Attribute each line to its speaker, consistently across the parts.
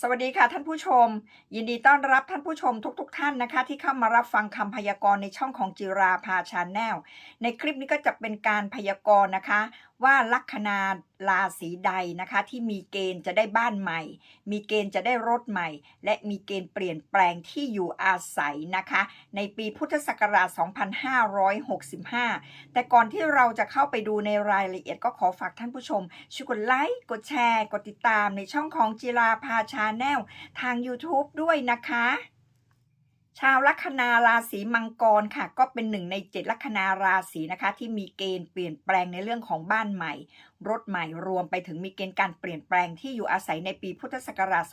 Speaker 1: สวัสดีค่ะท่านผู้ชม ยินดีต้อนรับท่านผู้ชมทุกๆทท่านนะคะ ที่เข้ามารับฟังคำพยากรณ์ในช่องของจิราพาชาแนลในคลิปนี้ก็จะเป็นการพยากรณ์นะคะ ว่าลัคนาราศีใดนะคะที่มีเกณฑ์จะได้บ้านใหม่ มีเกณฑ์จะได้รถใหม่ และมีเกณฑ์เปลี่ยนแปลงที่อยู่อาศัยนะคะ ในปีพุทธศักราช 2565 แต่ก่อนที่เราจะเข้าไปดูในรายละเอียดก็ขอฝากท่านผู้ชม ช่วยกดไลค์ กดแชร์ กดติดตามในช่องของจิราภาชาแนลทาง YouTube ด้วยนะคะชาวลัคนาราศีมังกรค่ะ ก็เป็นหนึ่งในเจ็ดลัคนาราศีนะคะ ที่มีเกณฑ์เปลี่ยนแปลงในเรื่องของบ้านใหม่รถใหม่รวมไปถึงมีเกณฑ์การเปลี่ยนแปลงที่อยู่อาศัยในปีพุทธศักราช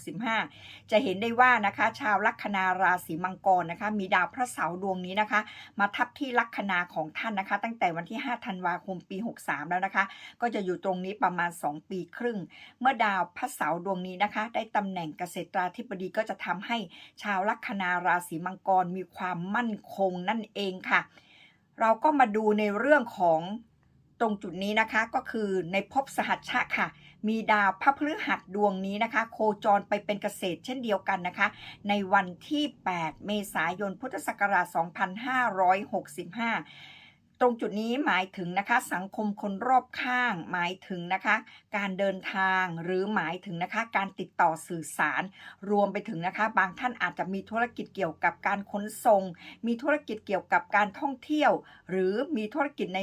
Speaker 1: 2565 จะเห็นได้ว่านะคะ ชาวลัคนาราศีมังกรนะคะ มีดาวพระเสาร์ดวงนี้นะคะ มาทับที่ลัคนาของท่านนะคะ ตั้งแต่วันที่ 5 ธันวาคมปี 63 แล้วนะคะ ก็จะอยู่ตรงนี้ประมาณ 2 ปีครึ่ง เมื่อดาวพระเสาร์ดวงนี้นะคะ ได้ตำแหน่งเกษตราธิบดีก็จะทำให้ชาวลัคนาราศีมังกรมีความมั่นคงนั่นเองค่ะ เราก็มาดูในเรื่องของ ตรงจุดนี้นะคะก็คือในภพสหัชชะค่ะ มีดาวพระพฤหัสดวงนี้นะคะ โคจรไปเป็นเกษตรเช่นเดียวกันนะคะ ในวันที่ 8 เมษายนพุทธศักราช 2565ตรงจุดนี้หมายถึงนะคะสังคมคนรอบข้าง หมายถึงนะคะการเดินทางหรือหมายถึงนะคะการติดต่อสื่อสาร รวมไปถึงนะคะบางท่านอาจจะมีธุรกิจเกี่ยวกับการขนส่ง มีธุรกิจเกี่ยวกับการท่องเที่ยว หรือมีธุรกิจใน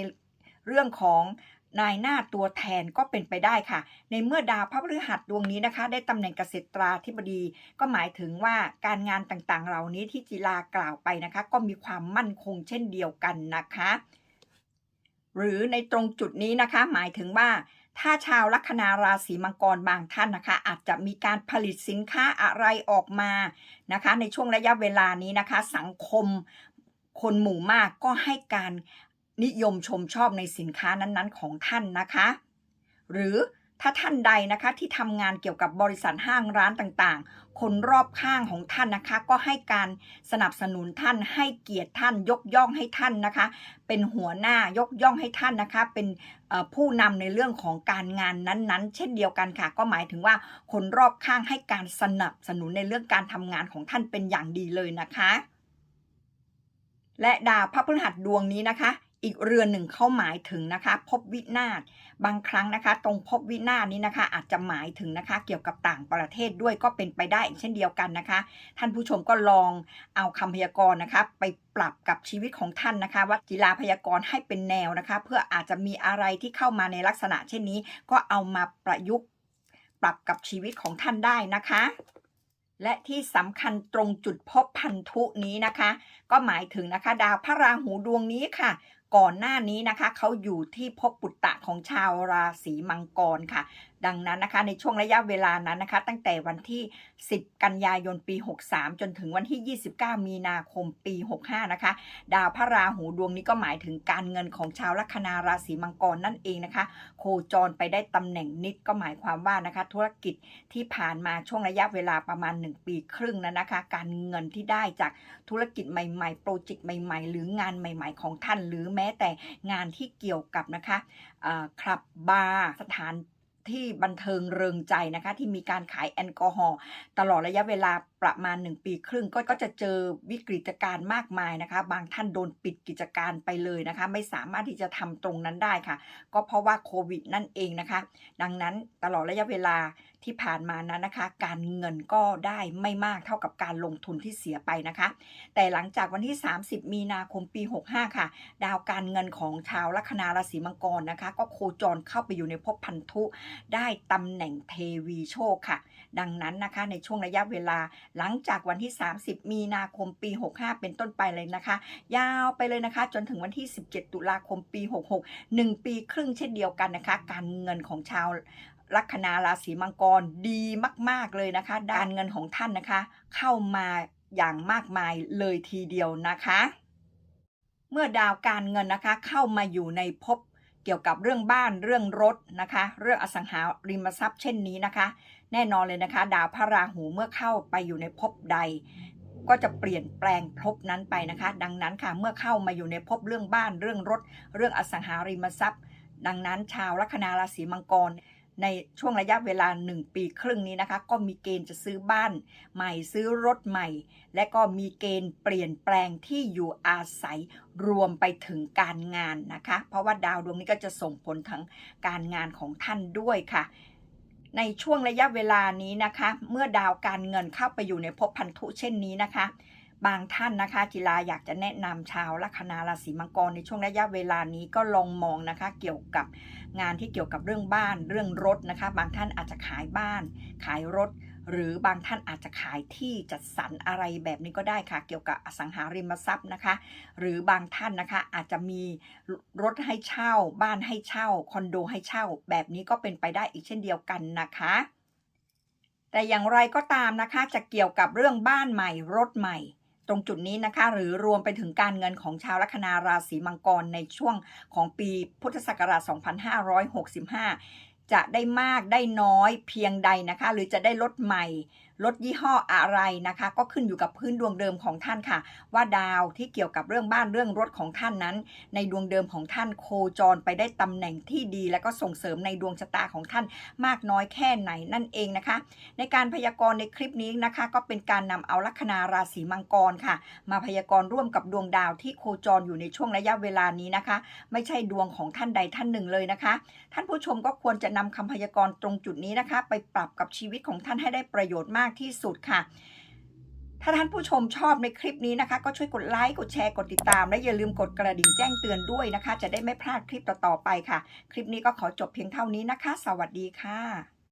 Speaker 1: เรื่องของนายหน้าตัวแทนก็เป็นไปได้ค่ะ ในเมื่อดาวพระพฤหัสดวงนี้นะคะ ได้ตำแหน่งเกษตราธิบดี ก็หมายถึงว่าการงานต่างๆ เหล่านี้ที่จิลากล่าวไปนะคะ ก็มีความมั่นคงเช่นเดียวกันนะคะ หรือในตรงจุดนี้นะคะ หมายถึงว่าถ้าชาวลัคนาราศีมังกรบางท่านนะคะ อาจจะมีการผลิตสินค้าอะไรออกมานะคะ ในช่วงระยะเวลานี้นะคะ สังคมคนหมู่มากก็ให้การ นิยมชมชอบในสินค้านั้นๆ ของท่านนะคะ หรือถ้าท่านใดนะคะที่ทำงานเกี่ยวกับบริษัทห้างร้านต่างๆ คนรอบข้างของท่านนะคะ ก็ให้การสนับสนุนท่านให้เกียรติท่านยกย่องให้ท่านนะคะ เป็นหัวหน้ายกย่องให้ท่านนะคะ เป็นผู้นำในเรื่องของการงานนั้นๆ เช่นเดียวกันค่ะ ก็หมายถึงว่าคนรอบข้างให้การสนับสนุนในเรื่องการทำงานของท่านเป็นอย่างดีเลยนะคะ และดาวพระพฤหัสดวงนี้นะคะ อีกเรือนหนึ่งเข้าหมายถึงนะคะ พบวินาศบางครั้งนะคะ ตรงพบวินาศนี้นะคะ อาจจะหมายถึงนะคะ เกี่ยวกับต่างประเทศด้วยก็เป็นไปได้อีกเช่นเดียวกันนะคะ ท่านผู้ชมก็ลองเอาคำพยากรณ์นะคะ ไปปรับกับชีวิตของท่านนะคะว่าจิลาพยากรณ์ให้เป็นแนวนะคะ เพื่ออาจจะมีอะไรที่เข้ามาในลักษณะ เช่นนี้ ก็เอามาประยุกต์ปรับกับชีวิตของท่านได้นะคะและที่สำคัญตรงจุดพบพันธุนี้นะคะ ก็หมายถึงนะคะ ดาวพระราหูดวงนี้ค่ะ ก่อนหน้านี้นะคะเขาอยู่ที่ภพปุตตะของชาวราศีมังกรค่ะ ดังนั้นนะคะในช่วงระยะเวลานั้นนะคะ ตั้งแต่วันที่ 10 กันยายนปี 63 จนถึงวันที่ 29 มีนาคมปี 65 นะคะ ดาวพระราหูดวงนี้ก็หมายถึงการเงินของชาวลัคนาราศีมังกรนั่นเองนะคะ โคจรไปได้ตำแหน่งนิดก็หมายความว่านะคะ ธุรกิจที่ผ่านมาช่วงระยะเวลาประมาณ 1 ปีครึ่งนั้นนะคะ การเงินที่ได้จากธุรกิจใหม่ๆ โปรเจกต์ใหม่ ๆ หรืองานใหม่ ๆ ของท่านหรือแม้แต่งานที่เกี่ยวกับนะคะคลับบาร์สถาน ที่บันเทิงเริงใจนะคะ ที่มีการขายแอลกอฮอล์ตลอดระยะเวลาประมาณ 1 ปีครึ่งก็ก็จะเจอวิกฤตการณ์มากมายนะคะ บางท่านโดนปิดกิจการไปเลยนะคะ ไม่สามารถที่จะทำตรงนั้นได้ค่ะ ก็เพราะว่าโควิดนั่นเองนะคะ ดังนั้นตลอดระยะเวลาที่ผ่านมานั้นนะคะ การเงินก็ได้ไม่มากเท่ากับการลงทุนที่เสียไปนะคะ แต่หลังจากวันที่ 30 มีนาคมปี 65 ค่ะ ดาวการเงินของชาวลัคนาราศีมังกรนะคะ ก็โคจรเข้าไปอยู่ในภพพันธุได้ตำแหน่งเทวีโชคค่ะ ดังนั้นนะคะในช่วงระยะเวลาหลังจากวันที่ 30 มีนาคมปี 65 เป็นต้นไปเลยนะคะ ยาวไปเลยนะคะ จนถึงวันที่ 17 ตุลาคมปี 66 1 ปีครึ่งเช่นเดียวกันนะคะ การเงินของชาวลัคนาราศีมังกรดีมาก ๆ เลยนะคะการเงินของท่านนะคะ เข้ามาอย่างมากมายเลยทีเดียวนะคะ เมื่อดาวการเงินนะคะเข้ามาอยู่ในภพ เกี่ยวกับเรื่องบ้านเรื่องรถนะคะ เรื่องอสังหาริมทรัพย์เช่นนี้นะคะ แน่นอนเลยนะคะ ดาวพระราหูเมื่อเข้าไปอยู่ในภพใด ก็จะเปลี่ยนแปลงภพนั้นไปนะคะ ดังนั้นค่ะเมื่อเข้ามาอยู่ในภพเรื่องบ้านเรื่องรถ เรื่องอสังหาริมทรัพย์ ดังนั้นชาวลัคนาราศีมังกร ในช่วงระยะเวลา 1 ปีครึ่งนี้นะคะ ก็มีเกณฑ์จะซื้อบ้านใหม่ซื้อรถใหม่ และก็มีเกณฑ์เปลี่ยนแปลงที่อยู่อาศัยรวมไปถึงการงานนะคะ เพราะว่าดาวดวงนี้ก็จะส่งผลทั้งการงานของท่านด้วยค่ะในช่วงระยะเวลานี้นะคะ เมื่อดาวการเงินเข้าไปอยู่ในภพพันธุเช่นนี้นะคะ บางท่านนะคะจิลาอยากจะแนะนำชาวลัคนาราศีมังกรในช่วงระยะเวลานี้ก็ลองมองนะคะเกี่ยวกับงานที่เกี่ยวกับเรื่องบ้านเรื่องรถนะคะ บางท่านอาจจะขายบ้าน ขายรถ หรือบางท่านอาจจะขายที่จัดสรรอะไรแบบนี้ก็ได้ค่ะ เกี่ยวกับอสังหาริมทรัพย์นะคะ หรือบางท่านนะคะอาจจะมีรถให้เช่า บ้านให้เช่าคอนโดให้เช่า แบบนี้ก็เป็นไปได้อีกเช่นเดียวกันนะคะแต่อย่างไรก็ตามนะคะจะเกี่ยวกับเรื่องบ้านใหม่รถใหม่ ตรงจุดนี้นะคะ หรือรวมไปถึงการเงินของชาวลัคนาราศีมังกรในช่วงของปีพุทธศักราช 2565 จะได้มากได้น้อยเพียงใดนะคะ หรือจะได้ลดใหม่ รถยี่ห้ออะไรนะคะ ก็ขึ้นอยู่กับพื้นดวงเดิมของท่านค่ะ ว่าดาวที่เกี่ยวกับเรื่องบ้านเรื่องรถของท่านนั้น ในดวงเดิมของท่านโคจรไปได้ตำแหน่งที่ดี และก็ส่งเสริมในดวงชะตาของท่านมากน้อยแค่ไหนนั่นเองนะคะ ในการพยากรณ์ในคลิปนี้นะคะ ก็เป็นการนำเอาลัคนาราศีมังกรค่ะ มาพยากรณ์ร่วมกับดวงดาวที่โคจรอยู่ในช่วงระยะเวลานี้นะคะ ไม่ใช่ดวงของท่านใดท่านหนึ่งเลยนะคะ ท่านผู้ชมก็ควรจะนำคำพยากรณ์ตรงจุดนี้นะคะ ไปปรับกับชีวิตของท่านให้ได้ประโยชน์มากากที่สุดค่ะ ถ้าท่านผู้ชมชอบในคลิปนี้นะคะ ก็ช่วยกดไลค์ กดแชร์ กดติดตาม และอย่าลืมกดกระดิ่งแจ้งเตือนด้วยนะคะ จะได้ไม่พลาดคลิปต่อๆไปค่ะ คลิปนี้ก็ขอจบเพียงเท่านี้นะคะ สวัสดีค่ะ